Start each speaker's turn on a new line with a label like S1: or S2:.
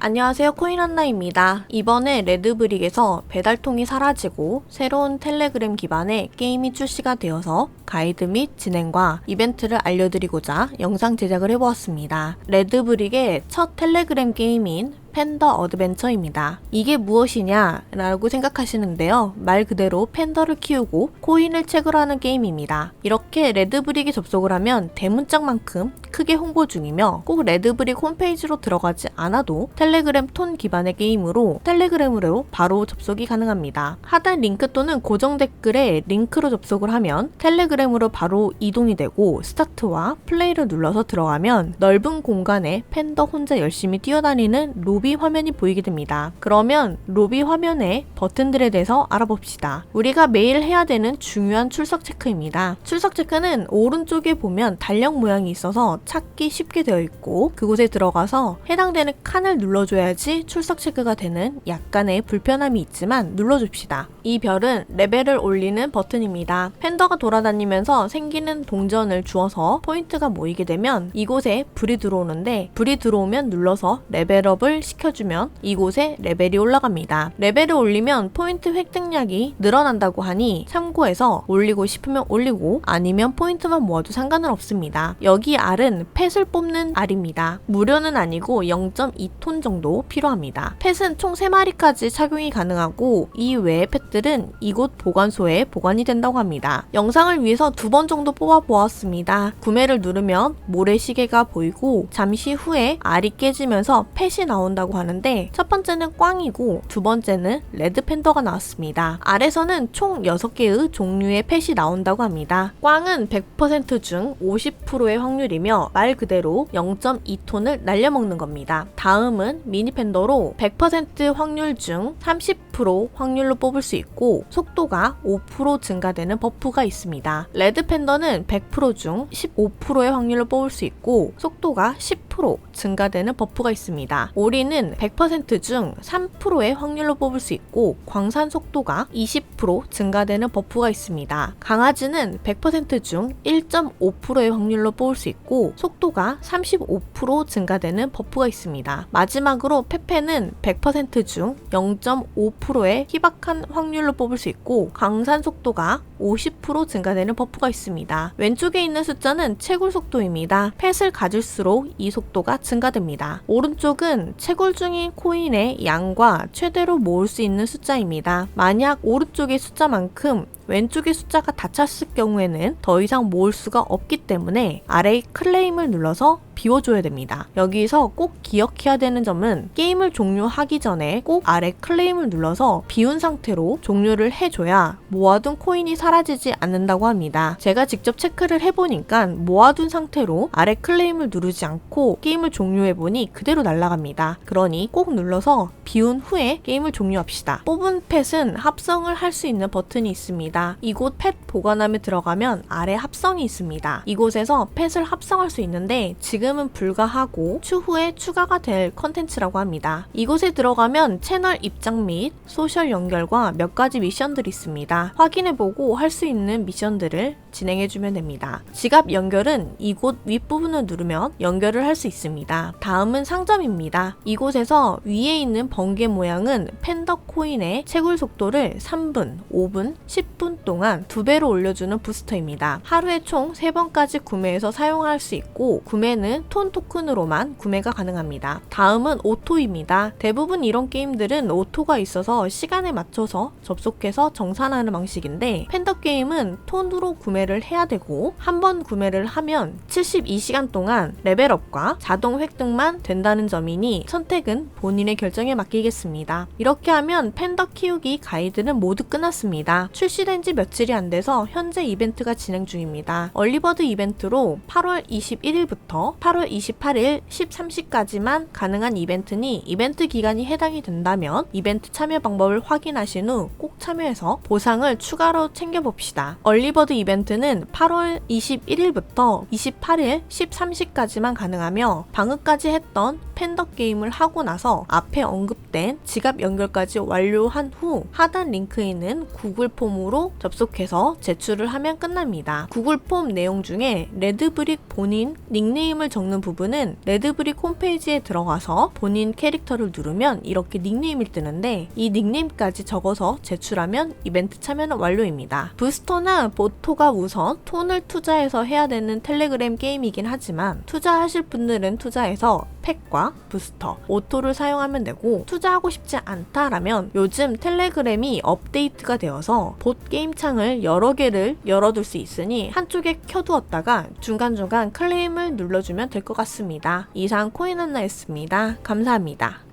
S1: 안녕하세요 코인한나입니다. 이번에 레드브릭에서 배달통이 사라지고 새로운 텔레그램 기반의 게임이 출시가 되어서 가이드 및 진행과 이벤트를 알려드리고자 영상 제작을 해보았습니다. 레드브릭의 첫 텔레그램 게임인 팬더 어드벤처입니다. 이게 무엇이냐? 라고 생각하시는데요. 말 그대로 팬더를 키우고 코인을 채굴하는 게임입니다. 이렇게 레드브릭에 접속을 하면 대문짝만큼 크게 홍보 중이며 꼭 레드브릭 홈페이지로 들어가지 않아도 텔레그램 톤 기반의 게임으로 텔레그램으로 바로 접속이 가능합니다. 하단 링크 또는 고정 댓글에 링크로 접속을 하면 텔레그램으로 바로 이동이 되고 스타트와 플레이를 눌러서 들어가면 넓은 공간에 팬더 혼자 열심히 뛰어다니는 로비 화면이 보이게 됩니다. 그러면 로비 화면의 버튼들에 대해서 알아봅시다. 우리가 매일 해야 되는 중요한 출석 체크입니다. 출석 체크는 오른쪽에 보면 달력 모양이 있어서 찾기 쉽게 되어 있고 그곳에 들어가서 해당되는 칸을 눌러줘야지 출석 체크가 되는 약간의 불편함이 있지만 눌러줍시다. 이 별은 레벨을 올리는 버튼입니다. 팬더가 돌아다니면서 생기는 동전을 주어서 포인트가 모이게 되면 이곳에 불이 들어오는데 불이 들어오면 눌러서 레벨업을 시켜주면 이곳에 레벨이 올라갑니다. 레벨을 올리면 포인트 획득량이 늘어난다고 하니 참고해서 올리고 싶으면 올리고 아니면 포인트만 모아도 상관은 없습니다. 여기 R은 펫을 뽑는 R입니다. 무료는 아니고 0.2톤 정도 필요합니다. 펫은 총 3마리까지 착용이 가능하고 이 외의 펫들은 이곳 보관소에 보관이 된다고 합니다. 영상을 위해서 두 번 정도 뽑아 보았습니다. 구매를 누르면 모래시계가 보이고 잠시 후에 알이 깨지면서 펫이 나온다 고 하는데 첫 번째는 꽝이고 두 번째는 레드 팬더가 나왔습니다. 알에서는 총 6개의 종류의 펫이 나온다고 합니다. 꽝은 100%중 50%의 확률이며 말 그대로 0.2톤을 날려먹는 겁니다. 다음은 미니 팬더로 100% 확률 중 30% 확률로 뽑을 수 있고 속도가 5% 증가되는 버프가 있습니다. 레드 팬더는 100%중 15%의 확률로 뽑을 수 있고 속도가 10% 증가되는 버프가 있습니다. 오리는 100%중 3%의 확률로 뽑을 수 있고 광산 속도가 20% 증가되는 버프가 있습니다. 강아지는 100%중 1.5%의 확률로 뽑을 수 있고 속도가 35% 증가되는 버프가 있습니다. 마지막으로 페페는 100%중 0.5%의 희박한 확률로 뽑을 수 있고 광산 속도가 50% 증가되는 버프가 있습니다. 왼쪽에 있는 숫자는 채굴 속도입니다. 펫을 가질수록 이 속도가 증가됩니다. 오른쪽은 채굴 중인 코인의 양과 최대로 모을 수 있는 숫자입니다. 만약 오른쪽의 숫자만큼 왼쪽의 숫자가 다 찼을 경우에는 더 이상 모을 수가 없기 때문에 아래 클레임을 눌러서 비워줘야 됩니다. 여기서 꼭 기억해야 되는 점은 게임을 종료하기 전에 꼭 아래 클레임을 눌러서 비운 상태로 종료를 해줘야 모아둔 코인이 사라지지 않는다고 합니다. 제가 직접 체크를 해보니까 모아둔 상태로 아래 클레임을 누르지 않고 게임을 종료해보니 그대로 날아갑니다. 그러니 꼭 눌러서 비운 후에 게임을 종료합시다. 뽑은 펫은 합성을 할 수 있는 버튼이 있습니다. 이곳 펫 보관함에 들어가면 아래 합성이 있습니다. 이곳에서 펫을 합성할 수 있는데 지금 은 불가하고 추후에 추가가 될 컨텐츠라고 합니다. 이곳에 들어가면 채널 입장 및 소셜 연결과 몇 가지 미션들이 있습니다. 확인해보고 할 수 있는 미션들을 진행해주면 됩니다. 지갑 연결은 이곳 윗부분을 누르면 연결을 할 수 있습니다. 다음은 상점입니다. 이곳에서 위에 있는 번개 모양은 팬더 코인의 채굴 속도를 3분, 5분, 10분 동안 두 배로 올려주는 부스터입니다. 하루에 총 3번까지 구매해서 사용할 수 있고 구매는 톤 토큰으로만 구매가 가능합니다. 다음은 오토입니다. 대부분 이런 게임들은 오토가 있어서 시간에 맞춰서 접속해서 정산하는 방식인데 팬더 게임은 톤으로 구매를 해야 되고 한 번 구매를 하면 72시간 동안 레벨업과 자동 획득만 된다는 점이니 선택은 본인의 결정에 맡기겠습니다. 이렇게 하면 팬더 키우기 가이드는 모두 끝났습니다. 출시된 지 며칠이 안 돼서 현재 이벤트가 진행 중입니다. 얼리버드 이벤트로 8월 21일부터 8월 28일 13시까지만 가능한 이벤트니 이벤트 기간이 해당이 된다면 이벤트 참여 방법을 확인하신 후 꼭 참여해서 보상을 추가로 챙겨봅시다. 얼리버드 이벤트는 8월 21일부터 28일 13시까지만 가능하며 방금까지 했던 팬더 게임을 하고 나서 앞에 언급된 지갑 연결까지 완료한 후 하단 링크에 있는 구글 폼으로 접속해서 제출을 하면 끝납니다. 구글 폼 내용 중에 레드브릭 본인 닉네임을 적는 부분은 레드브릭 홈페이지에 들어가서 본인 캐릭터를 누르면 이렇게 닉네임이 뜨는데 이 닉네임까지 적어서 제출하면 이벤트 참여는 완료입니다. 부스터나 보토가 우선 톤을 투자해서 해야 되는 텔레그램 게임이긴 하지만 투자하실 분들은 투자해서 팩과 부스터, 오토를 사용하면 되고 투자하고 싶지 않다라면 요즘 텔레그램이 업데이트가 되어서 봇 게임 창을 여러 개를 열어둘 수 있으니 한쪽에 켜두었다가 중간중간 클레임을 눌러주면 될 것 같습니다. 이상 코인 한나였습니다. 감사합니다.